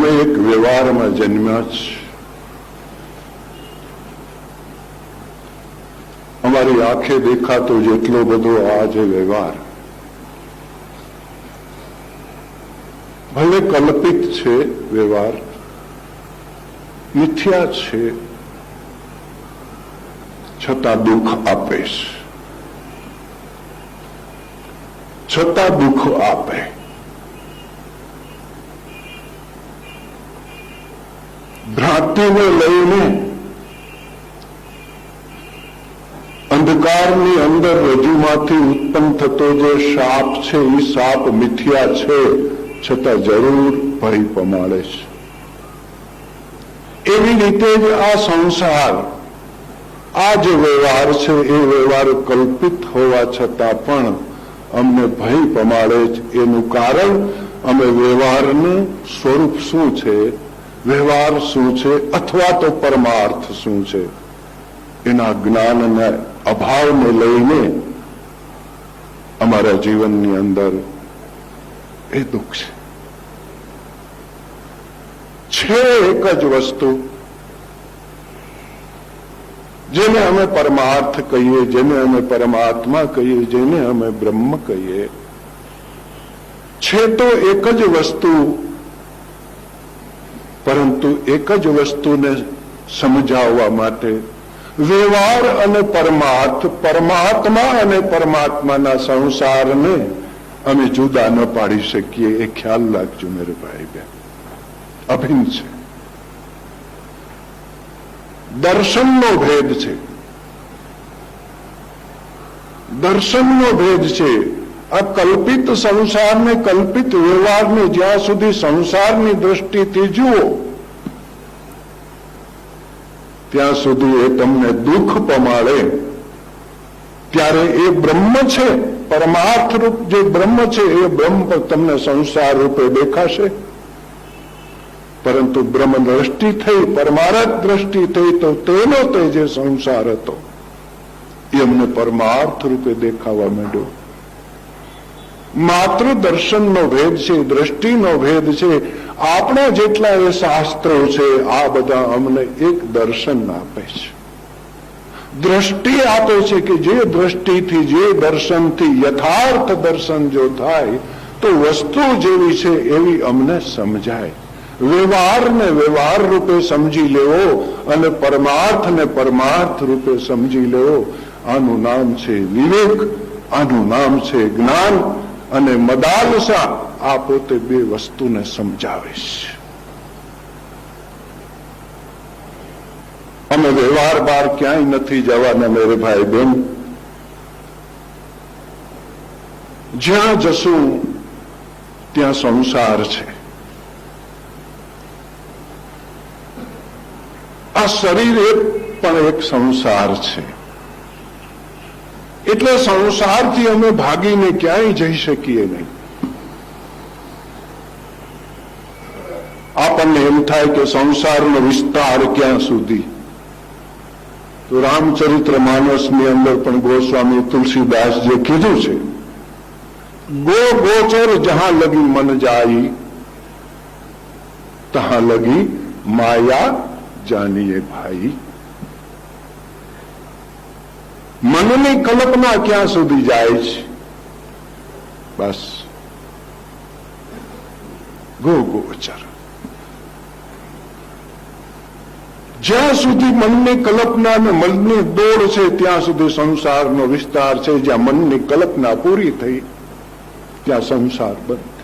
અમે એક વ્યવહારમાં જન્મ્યા છે અમારી આંખે દેખાતો જેટલો બધો આ જે વ્યવહાર ભલે કલ્પિત છે વ્યવહાર મિથ્યા છે છતાં દુઃખ આપે છે છતાં દુઃખ આપે ભ્રાંતિને લઈને અંધકારની અંદર રજૂમાંથી ઉત્પન્ન થતો જે સાપ છે એ સાપ મિથ્યા છે છતાં જરૂર ભય પમાડે છે એવી રીતે જ આ સંસાર આ જે વ્યવહાર છે એ વ્યવહાર કલ્પિત હોવા છતાં પણ અમને ભય પમાડે છે એનું કારણ અમે વ્યવહારનું સ્વરૂપ શું છે? વ્યવહાર શું છે અથવા તો પરમાર્થ શું છે? એના જ્ઞાનના અભાવને લઈને અમારા જીવનની અંદર એ દુઃખ છે એક જ વસ્તુ જેને અમે પરમાર્થ કહીએ, જેને અમે પરમાત્મા કહીએ, જેને અમે બ્રહ્મ કહીએ, છે તો એક જ વસ્તુ પરંતુ એક જ વસ્તુને સમજાવવા માટે વ્યવહાર અને પરમાર્થ, પરમાત્મા અને પરમાત્માના સંસારને અમે જુદા ન પાડી શકીએ, એ ખ્યાલ રાખજો મેરે ભાઈ બેન અભિન્ન છે. દર્શનનો ભેદ છે. દર્શનનો ભેદ છે. આ કલ્પિત સંસારને કલ્પિત વ્યવહારને જ્યાં સુધી સંસારની દ્રષ્ટિથી જુઓ, ત્યાં સુધી એ તમને દુઃખ પમાડે. ત્યારે એ બ્રહ્મ છે પરમાર્થ રૂપ જે બ્રહ્મ છે, એ બ્રહ્મ તમને સંસાર રૂપે દેખાશે. પરંતુ બ્રહ્મ દ્રષ્ટિ થઈ, પરમાર્થ દ્રષ્ટિ થઈ, તો તેનો તે જે સંસાર હતો, એ અમને પરમાર્થ રૂપે દેખાવા માંડ્યો. માત્ર દર્શનનો ભેદ છે, દ્રષ્ટિનો ભેદ છે. આપણા જેટલા એ શાસ્ત્રો છે, આ બધા અમને એક દર્શન આપે છે. દ્રષ્ટિ આપે છે કે જે દ્રષ્ટિથી, જે દર્શનથી, યથાર્થ દર્શન જો થાય, તો વસ્તુ જેવી છે એવી અમને સમજાય. વ્યવહારને વ્યવહાર રૂપે સમજી લેવો અને પરમાર્થને પરમાર્થ રૂપે સમજી લેવો. આનું નામ છે વિવેક, આનું નામ છે જ્ઞાન અને મદાલસા આ પોતે બે વસ્તુને સમજાવે છે. અમે વ્યવહાર બહાર ક્યાંય નથી જવાના, મેરે ભાઈ બેન જ્યાં જશું, ત્યાં સંસાર છે. આ શરીર એક પણ એક સંસાર છે. એટલે સંસારથી અમે ભાગીને ક્યાંય જઈ શકીએ નહીં આપણને એમ થાય કે સંસારનો વિસ્તાર ક્યાં સુધી તો રામચરિત્ર માનસની અંદર પણ ગોસ્વામી તુલસીદાસ જે કીધું છે ગો ગોચર જહાં લગી મન જાઈ તહાં લગી માયા જાનીએ ભાઈ મનની કલ્પના ક્યાં સુધી જાય છે? બસ. ગો ગોચર જ્યાં સુધી મનની કલ્પના અને મનની દોડ છે, ત્યાં સુધી સંસારનો વિસ્તાર છે. જ્યાં મનની કલ્પના પૂરી થઈ, ત્યાં સંસાર બંધ.